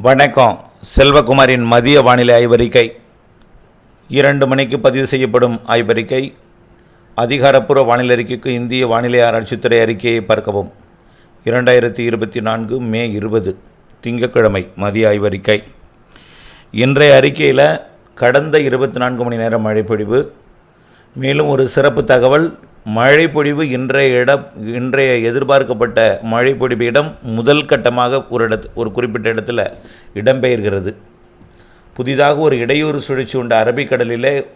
வணக்கம். செல்வகுமாரின் மதிய வானிலை ஆய்வறிக்கை. இரண்டு மணிக்கு பதிவு செய்யப்படும் ஆய்வறிக்கை. அதிகாரப்பூர்வ வானிலை அறிக்கைக்கு இந்திய வானிலை ஆராய்ச்சித்துறை அறிக்கையை பார்க்கவும். இரண்டாயிரத்தி இருபத்தி நான்கு மே இருபது திங்கட்கிழமை மதிய ஆய்வறிக்கை. இன்றைய அறிக்கையில் கடந்த இருபத்தி நான்கு மணி நேரம் மழைப்பொழிவு. மேலும் ஒரு சிறப்பு தகவல் மழைப்பொழிவு இன்றைய இடம் இன்றைய எதிர்பார்க்கப்பட்ட மழைப்பொழிவு இடம் முதல் கட்டமாக ஒரு இடத்து ஒரு குறிப்பிட்ட இடத்துல இடம்பெயர்கிறது. புதிதாக ஒரு இடையூறு சுழற்சி உண்ட. அரபிக்கடலிலே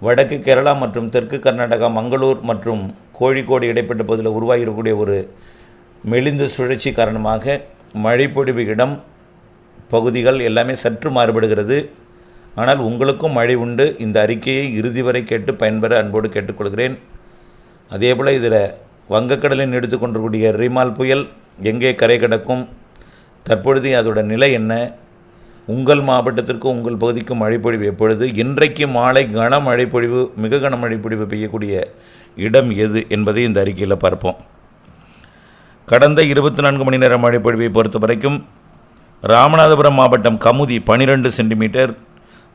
வடக்கு கேரளா மற்றும் தெற்கு கர்நாடகா மங்களூர் மற்றும் கோழிக்கோடு இடைப்பட்ட பகுதியில் உருவாகியிருக்கக்கூடிய ஒரு மெலிந்த சுழற்சி காரணமாக மழைப்பொழிவு இடம் பகுதிகள் எல்லாமே சற்று மாறுபடுகிறது. ஆனால் உங்களுக்கும் மழை உண்டு. இந்த அறிக்கையை இறுதி வரை கேட்டு பயன்பெற அன்போடு கேட்டுக்கொள்கிறேன். அதே போல் இதில் வங்கக்கடலில் எடுத்துக்கொண்டிருக்கூடிய ரிமால் புயல் எங்கே கரை கடக்கும்? தற்பொழுது அதோட நிலை என்ன? உங்கள் மாவட்டத்திற்கும் உங்கள் பகுதிக்கும் மழைப்பொழிவு எப்பொழுது? இன்றைக்கு மாலை கன மழைப்பொழிவு மிக கன மழைப்பொழிவு பெய்யக்கூடிய இடம் எது என்பதை இந்த அறிக்கையில் பார்ப்போம். கடந்த இருபத்தி நான்கு மணி நேர மழைப்பொழிவை பொறுத்த வரைக்கும் ராமநாதபுரம் மாவட்டம் கமுதி பனிரெண்டு சென்டிமீட்டர்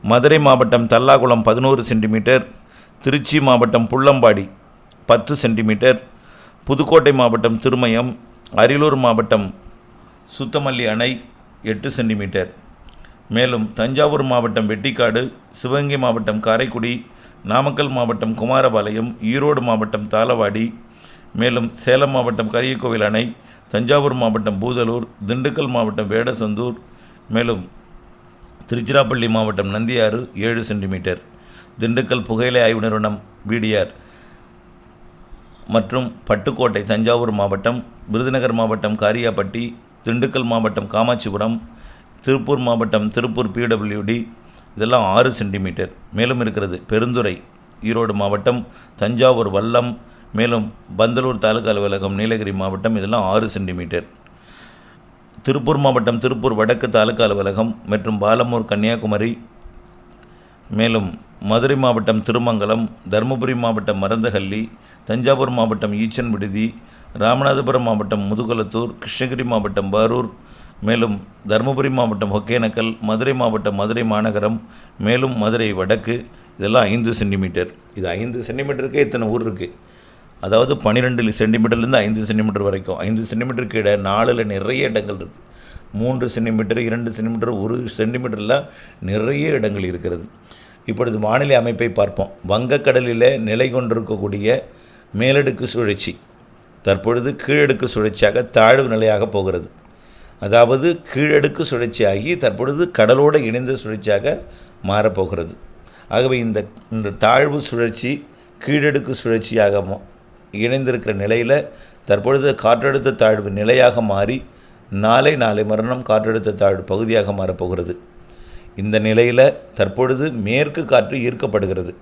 மதுரை மாவட்டம் தல்லாகுளம் பதினோரு சென்டிமீட்டர் திருச்சி மாவட்டம் புள்ளம்பாடி பத்து சென்டிமீட்டர். புதுக்கோட்டை மாவட்டம் திருமயம் அரியலூர் மாவட்டம் சுத்தமல்லி அணை எட்டு சென்டிமீட்டர். மேலும் தஞ்சாவூர் மாவட்டம் வெட்டிக்காடு சிவகங்கை மாவட்டம் காரைக்குடி நாமக்கல் மாவட்டம் குமாரபாளையம் ஈரோடு மாவட்டம் தாளவாடி மேலும் சேலம் மாவட்டம் கரியக்கோவில் அணை தஞ்சாவூர் மாவட்டம் பூதலூர் திண்டுக்கல் மாவட்டம் வேடசந்தூர் மேலும் திருச்சிராப்பள்ளி மாவட்டம் நந்தியாறு ஏழு சென்டிமீட்டர். திண்டுக்கல் புகையிலை ஆய்வு நிறுவனம் பிடிஆர் மற்றும் பட்டுக்கோட்டை தஞ்சாவூர் மாவட்டம் விருதுநகர் மாவட்டம் காரியாப்பட்டி திண்டுக்கல் மாவட்டம் காமாட்சிபுரம் திருப்பூர் மாவட்டம் திருப்பூர் பிடபிள்யூடி இதெல்லாம் ஆறு சென்டிமீட்டர். மேலும் இருக்கிறது பெருந்துறை ஈரோடு மாவட்டம் தஞ்சாவூர் வல்லம் மேலும் பந்தலூர் தாலுகா அலுவலகம் நீலகிரி மாவட்டம் இதெல்லாம் ஆறு சென்டிமீட்டர். திருப்பூர் மாவட்டம் திருப்பூர் வடக்கு தாலுகா அலுவலகம் மற்றும் பாலமூர் கன்னியாகுமரி மேலும் மதுரை மாவட்டம் திருமங்கலம் தருமபுரி மாவட்டம் மருந்தகல்லி தஞ்சாவூர் மாவட்டம் ஈச்சன் விடுதி ராமநாதபுரம் மாவட்டம் முதுகலத்தூர் கிருஷ்ணகிரி மாவட்டம் பாரூர் மேலும் தருமபுரி மாவட்டம் ஒகேனக்கல் மதுரை மாவட்டம் மதுரை மாநகரம் மேலும் மதுரை வடக்கு இதெல்லாம் ஐந்து சென்டிமீட்டர். இது ஐந்து சென்டிமீட்டருக்கே இத்தனை ஊர் இருக்குது அதாவது பன்னிரெண்டு சென்டிமீட்டர்லேருந்து ஐந்து சென்டிமீட்டர் வரைக்கும். ஐந்து சென்டிமீட்டருக்கு இட நாலில் நிறைய இடங்கள் இருக்குது மூன்று சென்டிமீட்டர் இரண்டு சென்டிமீட்டர் ஒரு சென்டிமீட்டரில் நிறைய இடங்கள் இருக்கிறது. இப்பொழுது வானிலை அமைப்பை பார்ப்போம். வங்கக்கடலில் நிலை கொண்டிருக்கக்கூடிய மேலடுக்கு சுழற்சி தற்பொழுது கீழடுக்கு சுழற்சியாக தாழ்வு நிலையாக போகிறது. அதாவது கீழடுக்கு சுழற்சியாகி தற்பொழுது கடலோடு இணைந்த சுழற்சியாக மாறப்போகிறது ஆகவே இந்த இந்த தாழ்வு சுழற்சி கீழடுக்கு சுழற்சியாக இணைந்திருக்கிற நிலையில் தற்பொழுது காற்றழுத்த தாழ்வு நிலையாக மாறி நாளை நாளை மரணம் காற்றழுத்த தாழ்வு பகுதியாக மாறப்போகிறது இந்த நிலையில் தற்பொழுது மேற்கு காற்று ஈர்க்கப்படுகிறது.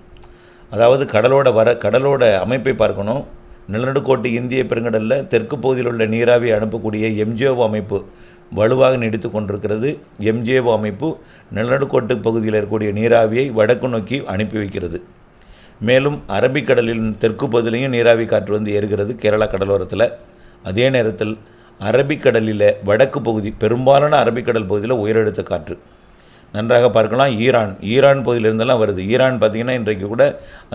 அதாவது கடலோட வர கடலோட அமைப்பை பார்க்கணும். நிலநடுக்கோட்டு இந்திய பெருங்கடலில் தெற்கு பகுதியில் உள்ள நீராவி அனுப்பக்கூடிய எம்ஜிஓ அமைப்பு வலுவாக நீடித்து கொண்டிருக்கிறது. எம்ஜிஓ அமைப்பு நிலநடுக்கோட்டு பகுதியில் இருக்கக்கூடிய நீராவியை வடக்கு நோக்கி அனுப்பி வைக்கிறது. மேலும் அரபிக்கடலின் தெற்கு பகுதியிலையும் நீராவி காற்று வந்து ஏறுகிறது கேரளா கடலோரத்தில். அதே நேரத்தில் அரபிக்கடலில் வடக்கு பகுதி பெரும்பாலான அரபிக்கடல் பகுதியில் உயரழுத்த காற்று. நன்றாக பார்க்கலாம். ஈரான் ஈரான் பகுதியிலிருந்தெல்லாம் வருது. ஈரான் பார்த்திங்கன்னா இன்றைக்கு கூட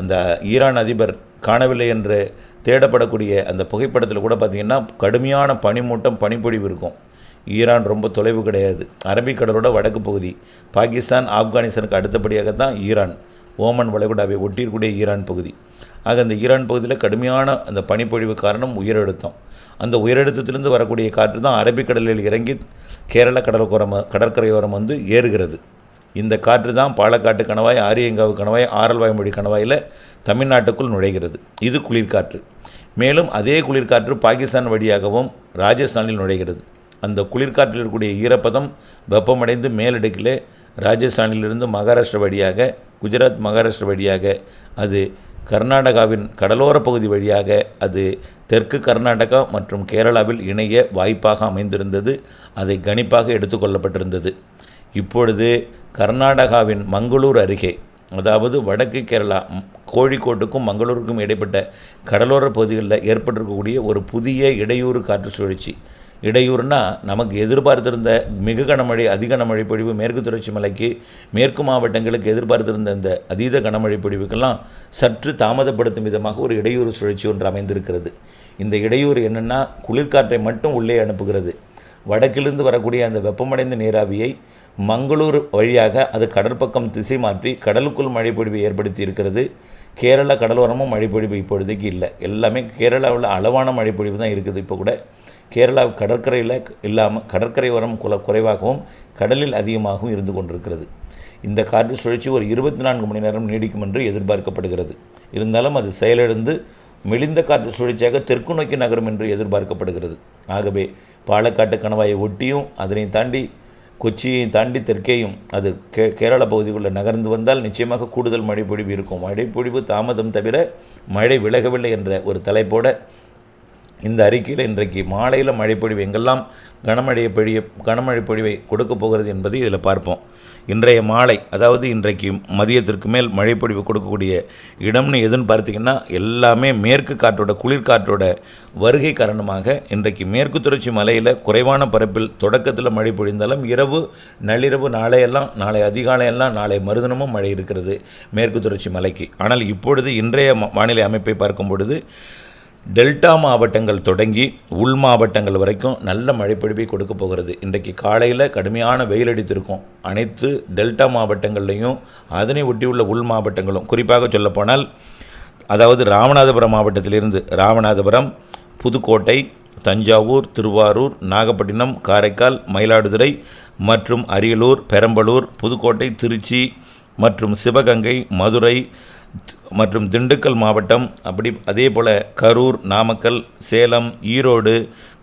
அந்த ஈரான் அதிபர் காணவில்லை என்று தேடப்படக்கூடிய அந்த புகைப்படத்தில் கூட பார்த்திங்கன்னா கடுமையான பனிமூட்டம் பனிப்பொழிவு இருக்கும். ஈரான் ரொம்ப தொலைவு கிடையாது. அரபிக்கடலோட வடக்கு பகுதி பாகிஸ்தான் ஆப்கானிஸ்தானுக்கு அடுத்தபடியாக தான் ஈரான் ஓமன் வளைகுடாவை ஒட்டியிருக்கக்கூடிய ஈரான் பகுதி. ஆக அந்த ஈரான் பகுதியில் கடுமையான அந்த பனிப்பொழிவு காரணம் உயரழுத்தம். அந்த உயரழுத்தத்திலிருந்து வரக்கூடிய காற்று தான் அரபிக்கடலில் இறங்கி கேரள கடற்கோரம் கடற்கரையோரம் வந்து ஏறுகிறது. இந்த காற்று தான் பாலக்காட்டு கணவாய் ஆரியங்காவு கணவாய் ஆரல்வாய்மொழி கணவாயில் தமிழ்நாட்டுக்குள் நுழைகிறது. இது குளிர்காற்று. மேலும் அதே குளிர்காற்று பாகிஸ்தான் வழியாகவும் ராஜஸ்தானில் நுழைகிறது. அந்த குளிர்காற்றில் இருக்கக்கூடிய ஈரப்பதம் வெப்பமடைந்து மேலடுக்கிலே ராஜஸ்தானிலிருந்து மகாராஷ்டிரா வழியாக குஜராத் மகாராஷ்டிரா வழியாக அது கர்நாடகாவின் கடலோர பகுதி வழியாக அது தெற்கு கர்நாடகா மற்றும் கேரளாவில் இணைய வாய்ப்பாக அமைந்திருந்தது. அதை கணிப்பாக எடுத்துக்கொள்ளப்பட்டிருந்தது இப்பொழுது கர்நாடகாவின் மங்களூர் அருகே அதாவது வடக்கு கேரளா கோழிக்கோட்டுக்கும் மங்களூருக்கும் இடைப்பட்ட கடலோர பகுதிகளில் ஏற்பட்டிருக்கக்கூடிய ஒரு புதிய இடையூறு காற்று சுழற்சி. இடையூறுனா நமக்கு எதிர்பார்த்திருந்த மிக கனமழை அதிக கனமழை பொழிவு மேற்கு தொடர்ச்சி மலைக்கு மேற்கு மாவட்டங்களுக்கு எதிர்பார்த்திருந்த இந்த அதீத கனமழை பொழிவுக்கெல்லாம் சற்று தாமதப்படுத்தும் விதமாக ஒரு இடையூறு சுழற்சி ஒன்று அமைந்திருக்கிறது. இந்த இடையூறு என்னென்னா குளிர்காற்றை மட்டும் உள்ளே அனுப்புகிறது. வடக்கிலிருந்து வரக்கூடிய அந்த வெப்பமடைந்த நீராவியை மங்களூர் வழியாக அது கடற்பக்கம் திசை மாற்றி கடலுக்குள் மழைப்பொழிவை ஏற்படுத்தி இருக்கிறது. கேரளா கடலோரமும் மழைப்பொழிவு இப்பொழுதைக்கு இல்லை. எல்லாமே கேரளாவில் அளவான மழைப்பொழிவு தான் இருக்குது. இப்போ கூட கேரளா கடற்கரையில் இல்லாமல் கடற்கரை ஓரம் குல குறைவாகவும் கடலில் அதிகமாகவும் இருந்து கொண்டிருக்கிறது. இந்த காற்று சுழற்சி ஒரு இருபத்தி நான்கு மணி நேரம் நீடிக்கும் என்று எதிர்பார்க்கப்படுகிறது. இருந்தாலும் அது செயலிழந்து மெலிந்த காற்று சுழற்சியாக தெற்கு நோக்கி நகரும் என்று எதிர்பார்க்கப்படுகிறது. ஆகவே பாலக்காட்டு கணவாயை ஒட்டியும் அதனை தாண்டி கொச்சியை தாண்டி தெற்கேயும் அது கே கேரள பகுதிக்குள்ளே நகர்ந்து வந்தால் நிச்சயமாக கூடுதல் மழைப்பொழிவு இருக்கும். மழைப்பொழிவு தாமதம் தவிர மழை விலகவில்லை என்ற ஒரு தலைப்போட இந்த அறிக்கையில் இன்றைக்கு மாலையில் மழைப்பொழிவு எங்கெல்லாம் கனமழை பொழிய கனமழை பொழிவை கொடுக்கப் போகிறது என்பதை இதில் பார்ப்போம். இன்றைய மாலை அதாவது இன்றைக்கு மதியத்திற்கு மேல் மழைப்பொழிவு கொடுக்கக்கூடிய இடம்னு எதுன்னு பார்த்தீங்கன்னா எல்லாமே மேற்கு காற்றோட குளிர்காற்றோட வருகை காரணமாக இன்றைக்கு மேற்கு தொடர்ச்சி மலையில் குறைவான பரப்பில் தொடக்கத்தில் மழை பொழிந்தாலும் இரவு நள்ளிரவு நாளையெல்லாம் நாளை அதிகாலையெல்லாம் நாளை மறுதினமும் மழை இருக்கிறது மேற்கு தொடர்ச்சி மலைக்கு. ஆனால் இப்பொழுது இன்றைய வானிலை அமைப்பை பார்க்கும் பொழுது டெல்டா மாவட்டங்கள் தொடங்கி உள் மாவட்டங்கள் வரைக்கும் நல்ல மழைப்பொழிவை கொடுக்க போகிறது. இன்றைக்கு காலையில் கடுமையான வெயில் அடித்திருக்கும். அனைத்து டெல்டா மாவட்டங்கள்லையும் அதனை ஒட்டியுள்ள உள் மாவட்டங்களும் குறிப்பாக சொல்லப்போனால் அதாவது ராமநாதபுரம் மாவட்டத்திலிருந்து ராமநாதபுரம் புதுக்கோட்டை தஞ்சாவூர் திருவாரூர் நாகப்பட்டினம் காரைக்கால் மயிலாடுதுறை மற்றும் அரியலூர் பெரம்பலூர் புதுக்கோட்டை திருச்சி மற்றும் சிவகங்கை மதுரை மற்றும் திண்டுக்கல் மாவட்டம் அப்படி அதே போல் கரூர் நாமக்கல் சேலம் ஈரோடு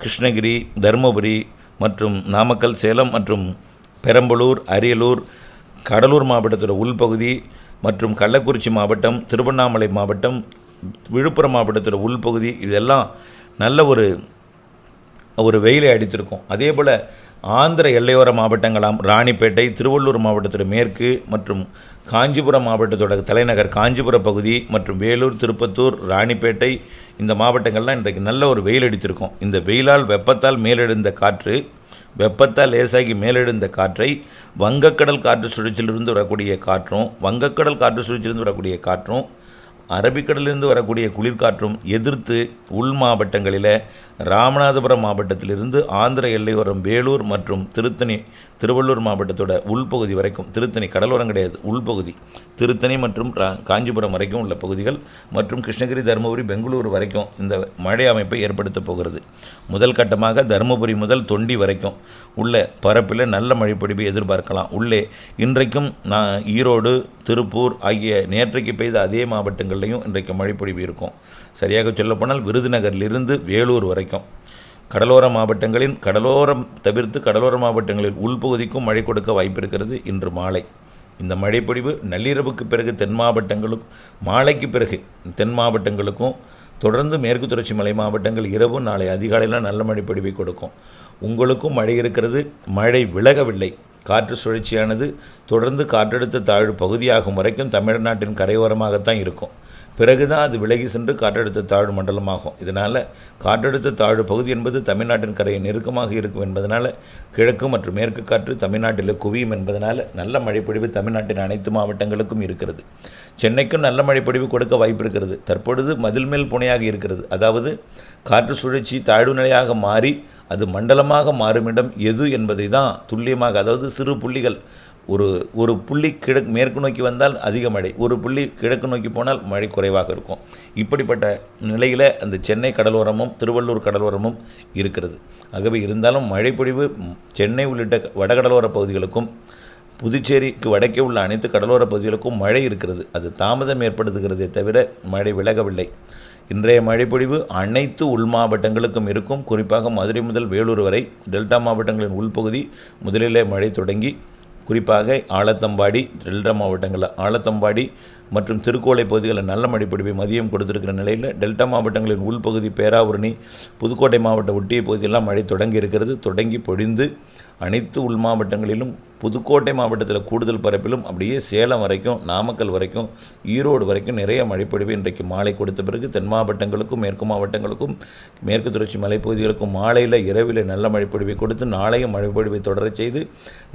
கிருஷ்ணகிரி தருமபுரி மற்றும் நாமக்கல் சேலம் மற்றும் பெரம்பலூர் அரியலூர் கடலூர் மாவட்டத்தோட உள்பகுதி மற்றும் கள்ளக்குறிச்சி மாவட்டம் திருவண்ணாமலை மாவட்டம் விழுப்புரம் மாவட்டத்தோட உள்பகுதி இதெல்லாம் நல்ல ஒரு ஒரு வெயிலை அடித்திருக்கும். அதே போல் ஆந்திர எல்லையோர மாவட்டங்களாம் ராணிப்பேட்டை திருவள்ளூர் மாவட்டத்தோட மேற்கு மற்றும் காஞ்சிபுரம் மாவட்டத்தோட தலைநகர் காஞ்சிபுரம் பகுதி மற்றும் வேலூர் திருப்பத்தூர் ராணிப்பேட்டை இந்த மாவட்டங்கள்லாம் இன்றைக்கு நல்ல ஒரு வெயில் அடித்திருக்கும். இந்த வெயிலால் வெப்பத்தால் மேலெழுந்த காற்று வெப்பத்தால் லேசாகி மேலெழுந்த காற்றை வங்கக்கடல் காற்று சுழற்சியிலிருந்து வரக்கூடிய காற்றும் வங்கக்கடல் காற்று சுழற்சியிலிருந்து வரக்கூடிய காற்றும் அரபிக்கடலிலிருந்து வரக்கூடிய குளிர்காற்றும் எதிர்த்து உள் மாவட்டங்களில் ராமநாதபுரம் மாவட்டத்திலிருந்து ஆந்திர எல்லையோரம் வேலூர் மற்றும் திருத்தணி திருவள்ளூர் மாவட்டத்தோட உள்பகுதி வரைக்கும் திருத்தணி கடலோரம் கிடையாது உள்பகுதி. திருத்தணி மற்றும் ரா- காஞ்சிபுரம் வரைக்கும் உள்ள பகுதிகள் மற்றும் கிருஷ்ணகிரி தருமபுரி பெங்களூர் வரைக்கும் இந்த மழை அமைப்பை ஏற்படுத்தப் போகிறது. முதல் கட்டமாக தருமபுரி முதல் தொண்டி வரைக்கும் உள்ள பரப்பில் நல்ல மழைப்பொழிவை எதிர்பார்க்கலாம். உள்ளே இன்றைக்கும் நான் ஈரோடு திருப்பூர் ஆகிய நேற்றைக்கு பெய்த அதே மாவட்டங்கள்லையும் இன்றைக்கு மழைப்பொழிவு இருக்கும். சரியாக சொல்லப்போனால் விருதுநகரிலிருந்து வேலூர் வரைக்கும். கடலோர மாவட்டங்களின் கடலோரம் தவிர்த்து கடலோர மாவட்டங்களில் உள்பகுதிக்கும் மழை கொடுக்க வாய்ப்பிருக்கிறது இன்று மாலை. இந்த மழைப்பொழிவு நள்ளிரவுக்கு பிறகு தென் மாவட்டங்களும் மாலைக்கு பிறகு தென் மாவட்டங்களுக்கும் தொடர்ந்து மேற்கு தொடர்ச்சி மலை மாவட்டங்கள் இரவு நாளை அதிகாலையில் நல்ல மழைப்பொழிவை கொடுக்கும். உங்களுக்கும் மழை இருக்கிறது. மழை விலகவில்லை. காற்று சுழற்சியானது தொடர்ந்து காற்றழுத்த தாழ்வு பகுதியாகும் வரைக்கும் தமிழ்நாட்டின் கரையோரமாகத்தான் இருக்கும். பிறகுதான் அது விலகி சென்று காற்றழுத்த தாழ்வு மண்டலமாகும். இதனால் காற்றழுத்த தாழ்வு பகுதி என்பது தமிழ்நாட்டின் கரையை நெருக்கமாக இருக்கும் என்பதனால் கிழக்கு மற்றும் மேற்கு காற்று தமிழ்நாட்டில் குவியும் என்பதனால் நல்ல மழைப்பொழிவு தமிழ்நாட்டின் அனைத்து மாவட்டங்களுக்கும் இருக்கிறது. சென்னைக்கும் நல்ல மழைப்பொழிவு கொடுக்க வாய்ப்பு இருக்கிறது. தற்பொழுது மதில் மேல் புனையாக இருக்கிறது. அதாவது காற்று சுழற்சி தாழ்வு நிலையாக மாறி அது மண்டலமாக மாறும் இடம் எது என்பதை தான் துல்லியமாக அதாவது சிறு புள்ளிகள் ஒரு ஒரு புள்ளி கிழக்கு மேற்கு நோக்கி வந்தால் அதிக மழை ஒரு புள்ளி கிழக்கு நோக்கி போனால் மழை குறைவாக இருக்கும். இப்படிப்பட்ட நிலையில் அந்த சென்னை கடலோரமும் திருவள்ளூர் கடலோரமும் இருக்கிறது. ஆகவே இருந்தாலும் மழைப்பொழிவு சென்னை உள்ளிட்ட வடகடலோர பகுதிகளுக்கும் புதுச்சேரிக்கு வடக்கே உள்ள அனைத்து கடலோர பகுதிகளுக்கும் மழை இருக்கிறது. அது தாமதம் ஏற்படுத்துகிறதே தவிர மழை விலகவில்லை. இன்றைய மழைப்பொழிவு அனைத்து உள் மாவட்டங்களுக்கும் இருக்கும். குறிப்பாக மதுரை முதல் வேலூர் வரை டெல்டா மாவட்டங்களின் உள்பகுதி முதலிலே மழை தொடங்கி குறிப்பாக ஆலத்தம்பாடி டெல்டா மாவட்டங்களில் ஆலத்தம்பாடி மற்றும் திருக்கோளை பகுதிகளில் நல்ல மழை மதியம் கொடுத்திருக்கிற நிலையில் டெல்டா மாவட்டங்களின் உள்பகுதி பேராவூரணி புதுக்கோட்டை மாவட்ட ஒட்டிய பகுதியெல்லாம் மழை தொடங்கி இருக்கிறது. தொடங்கி பொழிந்து அனைத்து உள் மாவட்டங்களிலும் புதுக்கோட்டை மாவட்டத்தில் கூடுதல் பரப்பிலும் அப்படியே சேலம் வரைக்கும் நாமக்கல் வரைக்கும் ஈரோடு வரைக்கும் நிறைய மழைப்பொழிவு இன்றைக்கு மாலை கொடுத்த பிறகு தென் மாவட்டங்களுக்கும் மேற்கு மாவட்டங்களுக்கும் மேற்கு தொடர்ச்சி மலைப்பகுதிகளுக்கும் மாலையில் இரவில் நல்ல மழைப்பொழிவை கொடுத்து நாளையும் மழைப்பொழிவை தொடரச் செய்து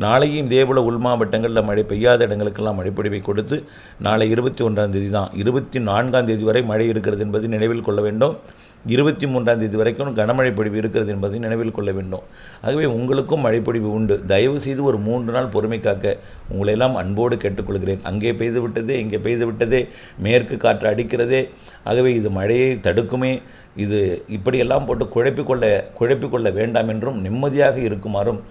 நாளையும் இதேபோல் உள் மாவட்டங்களில் மழை பெய்யாத இடங்களுக்கெல்லாம் மழைப்பொழிவை கொடுத்து நாளை இருபத்தி ஒன்றாம் தேதி தான் இருபத்தி நான்காம் தேதி வரை மழை இருக்கிறது என்பதை நினைவில் கொள்ள வேண்டும். இருபத்தி மூன்றாம் தேதி வரைக்கும் கனமழை பொழிவு இருக்கிறது என்பதை நினைவில் கொள்ள வேண்டும். ஆகவே உங்களுக்கும் மழைப்பொழிவு உண்டு. தயவு செய்து ஒரு மூன்று நாள் பொறுமை காக்க உங்களையெல்லாம் அன்போடு கேட்டுக்கொள்கிறேன். அங்கே பெய்து விட்டதே இங்கே பெய்து விட்டதே மேற்கு காற்று அடிக்கிறதே. ஆகவே இது மழையை தடுக்குமே. இது இப்படியெல்லாம் போட்டு குழப்பிக்கொள்ள குழப்பிக்கொள்ள வேண்டாம் என்றும் நிம்மதியாக இருக்குமாறும்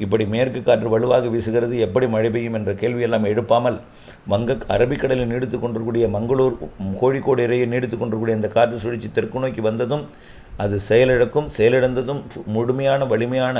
இப்படி மேற்கு காற்று வலுவாக வீசுகிறது எப்படி மழை பெய்யும் என்ற கேள்வியெல்லாம் எழுப்பாமல் வங்க அரபிக்கடலில் நீடித்து கொண்டிருக்கூடிய மங்களூர் கோழிக்கோடு இடையே நீடித்து கொண்டிருக்கூடிய இந்த காற்று சுழற்சி தெற்கு நோக்கி வந்ததும் அது செயலிழக்கும் செயலிழந்ததும் முழுமையான வலிமையான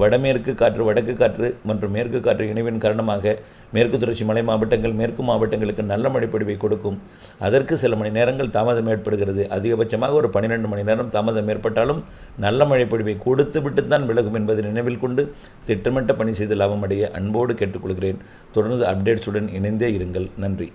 வடமேற்கு காற்று வடக்கு காற்று மற்றும் மேற்கு காற்று இணைவின் காரணமாக மேற்கு தொடர்ச்சி மலை மாவட்டங்கள் மேற்கு மாவட்டங்களுக்கு நல்ல மழைப்பொழிவை கொடுக்கும். அதற்கு சில மணி நேரங்கள் தாமதம் ஏற்படுகிறது. அதிகபட்சமாக ஒரு பன்னிரெண்டு மணி நேரம் தாமதம் ஏற்பட்டாலும் நல்ல மழைப்பொழிவை கொடுத்து விட்டுத்தான் விலகும் என்பதை நினைவில் கொண்டு திட்டமிட்ட பணி செய்து லாபம் அடைய அன்போடு கேட்டுக்கொள்கிறேன். தொடர்ந்து அப்டேட்ஸுடன் இணைந்தே இருங்கள். நன்றி.